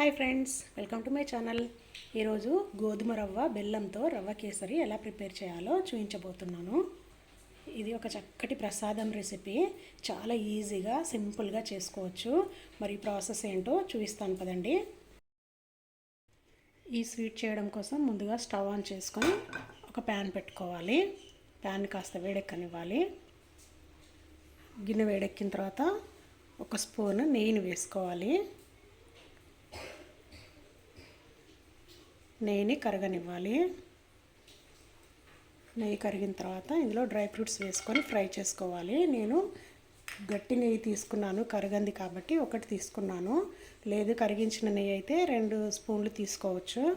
Hi friends welcome to my channel ఈరోజు గోధుమ రవ్వ బెల్లంతో రవ్వ కేసరి ఎలా ప్రిపేర్ చేయాలో చూపించబోతున్నాను ఇది ఒక చక్కటి ప్రసాదం రెసిపీ. చాలా ఈజీగా సింపుల్గా చేసుకోవచ్చు. మరి ప్రాసెస్ ఏంటో చూపిస్తాను పదండి ఈ స్వీట్ చేయడం కోసం ముందుగా స్టవ్ ఆన్ చేసుకొని ఒక ప్యాన్ పెట్టుకోవాలి. ప్యాన్ కాస్త వేడెక్కనివ్వాలి. గిన్నె వేడెక్కిన తర్వాత ఒక స్పూన్ నెయ్యిని వేసుకోవాలి. నెయ్యిని కరగనివ్వాలి. నెయ్యి కరిగిన తర్వాత ఇందులో డ్రై ఫ్రూట్స్ వేసుకొని ఫ్రై చేసుకోవాలి. నేను గట్టి నెయ్యి తీసుకున్నాను కరగంది కాబట్టి ఒకటి తీసుకున్నాను. లేదు కరిగించిన నెయ్యి అయితే రెండు స్పూన్లు తీసుకోవచ్చు.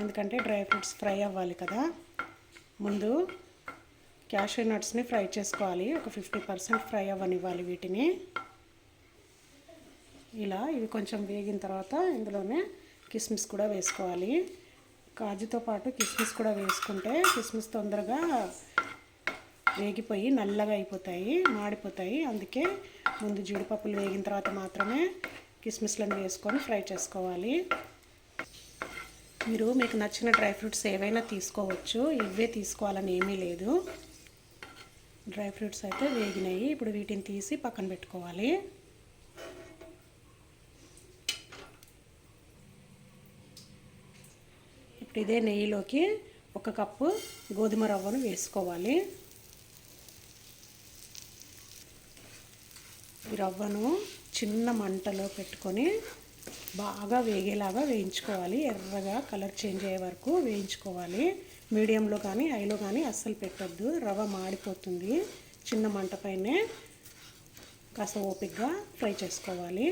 ఎందుకంటే డ్రై ఫ్రూట్స్ ఫ్రై అవ్వాలి కదా. ముందు క్యాషూ నట్స్ని ఫ్రై చేసుకోవాలి. ఒక ఫిఫ్టీ పర్సెంట్ ఫ్రై అవ్వనివ్వాలి వీటిని. ఇలా ఇవి కొంచెం వేగిన తర్వాత ఇందులోనే కిస్మిస్ కూడా వేసుకోవాలి. కాజుతో పాటు కిస్మిస్ కూడా వేసుకుంటే కిస్మిస్ తొందరగా వేగిపోయి నల్లగా అయిపోతాయి మాడిపోతాయి. అందుకే ముందు జీడిపప్పులు వేగిన తర్వాత మాత్రమే కిస్మిస్లను వేసుకొని ఫ్రై చేసుకోవాలి. మీరు మీకు నచ్చిన డ్రై ఫ్రూట్స్ ఏవైనా తీసుకోవచ్చు. ఇవే తీసుకోవాలని ఏమీ లేదు. డ్రై ఫ్రూట్స్ అయితే వేగినాయి. ఇప్పుడు వీటిని తీసి పక్కన పెట్టుకోవాలి. ఇప్పుడు ఇదే నెయ్యిలోకి ఒక కప్పు గోధుమ రవ్వను వేసుకోవాలి. ఈ రవ్వను చిన్న మంటలో పెట్టుకొని బాగా వేగేలాగా వేయించుకోవాలి. ఎర్రగా కలర్ చేంజ్ అయ్యే వరకు వేయించుకోవాలి. మీడియంలో కానీ హైలో కానీ అస్సలు పెట్టద్దు. రవ్వ మాడిపోతుంది. చిన్న మంట పైనే కాస్త ఓపిక్గా ఫ్రై చేసుకోవాలి.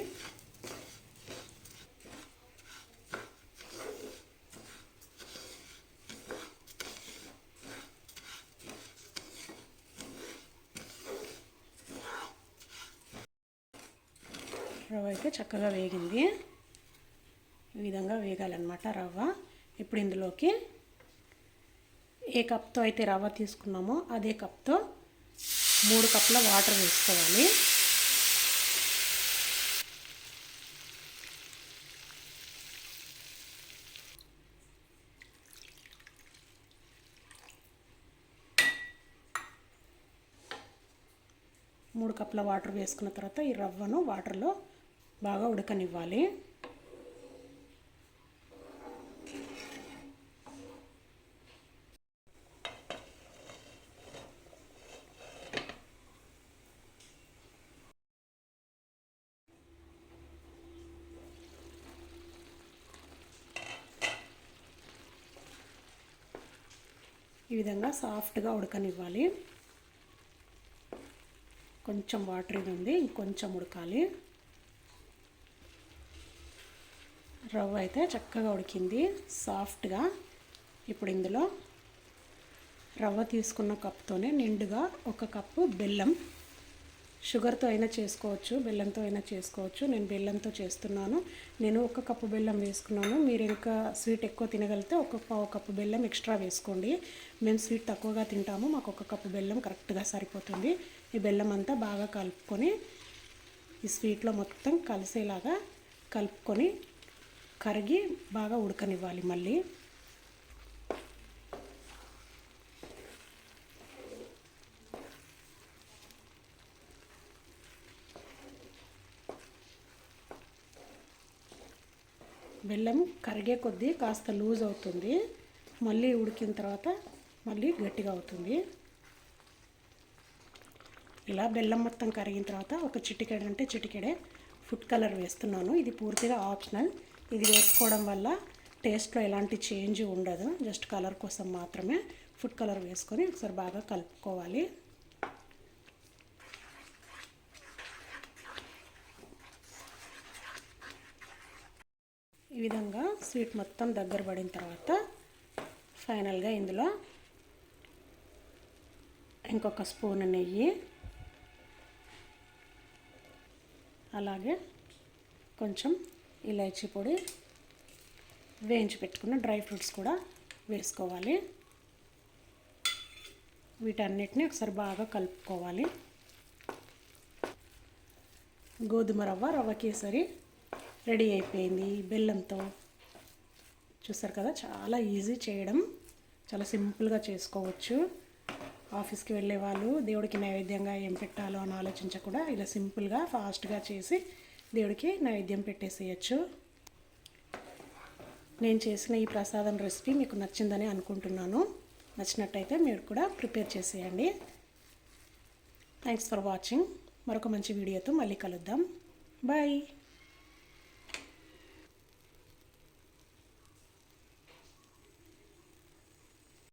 రవ్వ అయితే చక్కగా వేగింది. ఈ విధంగా వేగాలన్నమాట రవ్వ. ఇప్పుడు ఇందులోకి ఏ కప్తో అయితే రవ్వ తీసుకున్నామో అదే కప్తో మూడు కప్పుల వాటర్ వేసుకోవాలి. మూడు కప్పుల వాటర్ వేసుకున్న తర్వాత ఈ రవ్వను వాటర్లో బాగా ఉడకనివ్వాలి. ఈ విధంగా సాఫ్ట్గా ఉడకనివ్వాలి. కొంచెం వాటర్ ఉంది ఇంకొంచెం ఉడకాలి. రవ్వ అయితే చక్కగా ఉడికింది సాఫ్ట్గా. ఇప్పుడు ఇందులో రవ్వ తీసుకున్న కప్తోనే నిండుగా ఒక కప్పు బెల్లం. షుగర్తో అయినా చేసుకోవచ్చు బెల్లంతో అయినా చేసుకోవచ్చు. నేను బెల్లంతో చేస్తున్నాను. నేను ఒక కప్పు బెల్లం వేసుకున్నాను. మీరు ఇంకా స్వీట్ ఎక్కువ తినగలిగితే ఒక పావు కప్పు బెల్లం ఎక్స్ట్రా వేసుకోండి. మేము స్వీట్ తక్కువగా తింటాము. మాకు ఒక కప్పు బెల్లం కరెక్ట్గా సరిపోతుంది. ఈ బెల్లం అంతా బాగా కలుపుకొని ఈ స్వీట్లో మొత్తం కలిసేలాగా కలుపుకొని కరిగి బాగా ఉడకనివ్వాలి మళ్ళీ. బెల్లం కరిగే కొద్దీ కాస్త లూజ్ అవుతుంది. మళ్ళీ ఉడికిన తర్వాత మళ్ళీ గట్టిగా అవుతుంది. ఇలా బెల్లం మొత్తం కరిగిన తర్వాత ఒక చిటికెడ అంటే చిటికెడే ఫుడ్ కలర్ వేస్తున్నాను. ఇది పూర్తిగా ఆప్షనల్. ఇది వేసుకోవడం వల్ల టేస్ట్లో ఎలాంటి చేంజ్ ఉండదు. జస్ట్ కలర్ కోసం మాత్రమే ఫుడ్ కలర్ వేసుకొని ఒకసారి బాగా కలుపుకోవాలి. ఈ విధంగా స్వీట్ మొత్తం దగ్గర పడిన తర్వాత ఫైనల్గా ఇందులో ఇంకొక స్పూన్ నెయ్యి అలాగే కొంచెం ఇలాచీ పొడి వేయించి పెట్టుకున్న డ్రై ఫ్రూట్స్ కూడా వేసుకోవాలి. వీటన్నిటిని ఒకసారి బాగా కలుపుకోవాలి. గోధుమ రవ్వ రవ్వ కేసరి రెడీ అయిపోయింది బెల్లంతో. చూస్తారు కదా చాలా ఈజీ చేయడం. చాలా సింపుల్గా చేసుకోవచ్చు. ఆఫీస్కి వెళ్ళే వాళ్ళు దేవుడికి నైవేద్యంగా ఏం పెట్టాలో అని ఆలోచించకుండా ఇలా సింపుల్గా ఫాస్ట్గా చేసి దేవుడికి నైవేద్యం పెట్టేసేయచ్చు. నేను చేసిన ఈ ప్రసాదం రెసిపీ మీకు నచ్చిందని అనుకుంటున్నాను. నచ్చినట్టయితే మీరు కూడా ప్రిపేర్ చేసేయండి. థ్యాంక్స్ ఫర్ వాచింగ్ మరొక మంచి వీడియోతో మళ్ళీ కలుద్దాం. బాయ్